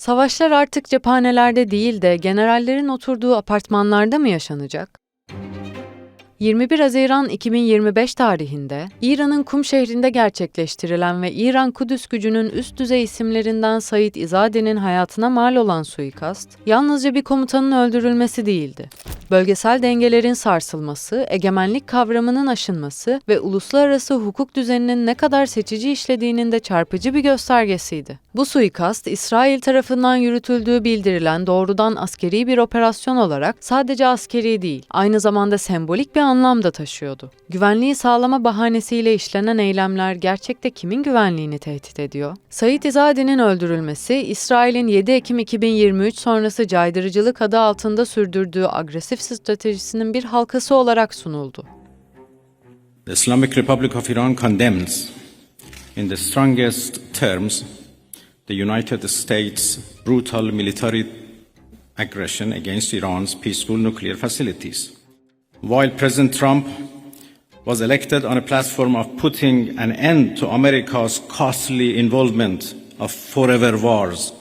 Savaşlar artık cephanelerde değil de generallerin oturduğu apartmanlarda mı yaşanacak? 21 Haziran 2025 tarihinde İran'ın Kum şehrinde gerçekleştirilen ve İran Kudüs gücünün üst düzey isimlerinden Said İzade'nin hayatına mal olan suikast, yalnızca bir komutanın öldürülmesi değildi. Bölgesel dengelerin sarsılması, egemenlik kavramının aşınması ve uluslararası hukuk düzeninin ne kadar seçici işlediğinin de çarpıcı bir göstergesiydi. Bu suikast, İsrail tarafından yürütüldüğü bildirilen doğrudan askeri bir operasyon olarak sadece askeri değil, aynı zamanda sembolik bir anlam da taşıyordu. Güvenliği sağlama bahanesiyle işlenen eylemler gerçekte kimin güvenliğini tehdit ediyor? Said İzade'nin öldürülmesi, İsrail'in 7 Ekim 2023 sonrası caydırıcılık adı altında sürdürdüğü agresif stratejisinin bir halkası olarak sunuldu. The Islamic Republic of Iran condemns, in the strongest terms, the United States' brutal military aggression against Iran's peaceful nuclear facilities. While President Trump was elected on a platform of putting an end to America's costly involvement of forever wars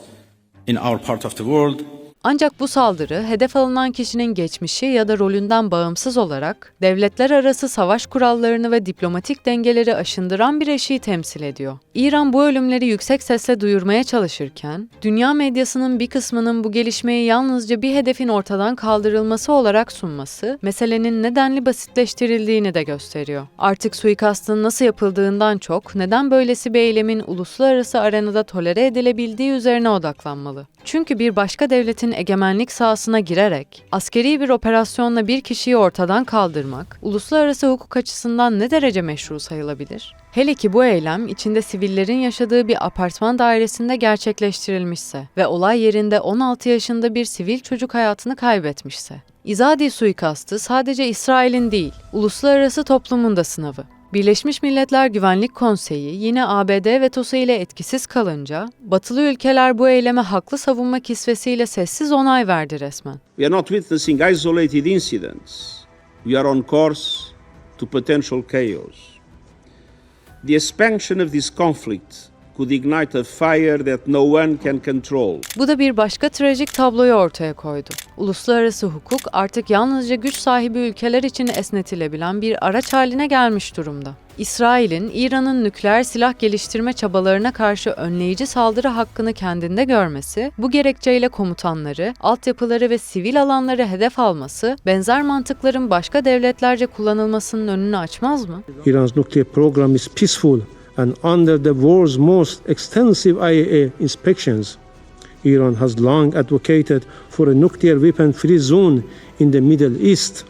in our part of the world, Ancak bu saldırı hedef alınan kişinin geçmişi ya da rolünden bağımsız olarak devletler arası savaş kurallarını ve diplomatik dengeleri aşındıran bir eşiği temsil ediyor. İran bu ölümleri yüksek sesle duyurmaya çalışırken, dünya medyasının bir kısmının bu gelişmeyi yalnızca bir hedefin ortadan kaldırılması olarak sunması, meselenin nedenli basitleştirildiğini de gösteriyor. Artık suikastın nasıl yapıldığından çok, neden böylesi bir eylemin uluslararası arenada tolere edilebildiği üzerine odaklanmalı. Çünkü bir başka devletin egemenlik sahasına girerek askeri bir operasyonla bir kişiyi ortadan kaldırmak uluslararası hukuk açısından ne derece meşru sayılabilir? Hele ki bu eylem içinde sivillerin yaşadığı bir apartman dairesinde gerçekleştirilmişse ve olay yerinde 16 yaşında bir sivil çocuk hayatını kaybetmişse. İzadi suikastı sadece İsrail'in değil, uluslararası toplumun da sınavı. Birleşmiş Milletler Güvenlik Konseyi yine ABD vetosu ile etkisiz kalınca, batılı ülkeler bu eyleme haklı savunma kisvesiyle sessiz onay verdi resmen. We are not witnessing isolated incidents. We are on course to potential chaos. The expansion of this conflict could ignite a fire that no one can control. Bu da bir başka trajik tabloyu ortaya koydu. Uluslararası hukuk artık yalnızca güç sahibi ülkeler için esnetilebilen bir araç haline gelmiş durumda. İsrail'in İran'ın nükleer silah geliştirme çabalarına karşı önleyici saldırı hakkını kendinde görmesi, bu gerekçeyle komutanları, altyapıları ve sivil alanları hedef alması, benzer mantıkların başka devletlerce kullanılmasının önünü açmaz mı? Iran's nuclear program is peaceful and under the world's most extensive IAEA inspections. Iran has long advocated for a nuclear weapon free zone in the Middle East.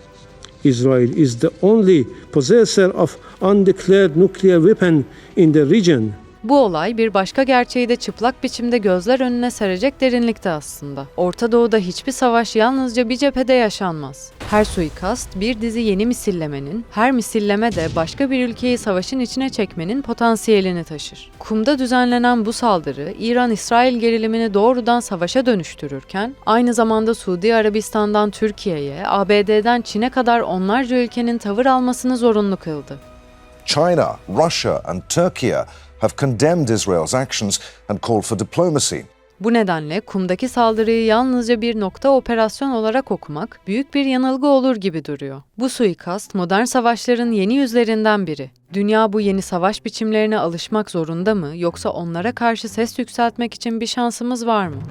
Israel is the only possessor of undeclared nuclear weapon in the region. Bu olay bir başka gerçeği de çıplak biçimde gözler önüne serecek derinlikte aslında. Orta Doğu'da hiçbir savaş yalnızca bir cephede yaşanmaz. Her suikast bir dizi yeni misillemenin, her misilleme de başka bir ülkeyi savaşın içine çekmenin potansiyelini taşır. Kum'da düzenlenen bu saldırı İran-İsrail gerilimini doğrudan savaşa dönüştürürken aynı zamanda Suudi Arabistan'dan Türkiye'ye, ABD'den Çin'e kadar onlarca ülkenin tavır almasını zorunlu kıldı. China, Russia, and Turkey have condemned Israel's actions and called for diplomacy. Bu nedenle kumdaki saldırıyı yalnızca bir nokta operasyon olarak okumak büyük bir yanılgı olur gibi duruyor. Bu suikast modern savaşların yeni yüzlerinden biri. Dünya bu yeni savaş biçimlerine alışmak zorunda mı yoksa onlara karşı ses yükseltmek için bir şansımız var mı?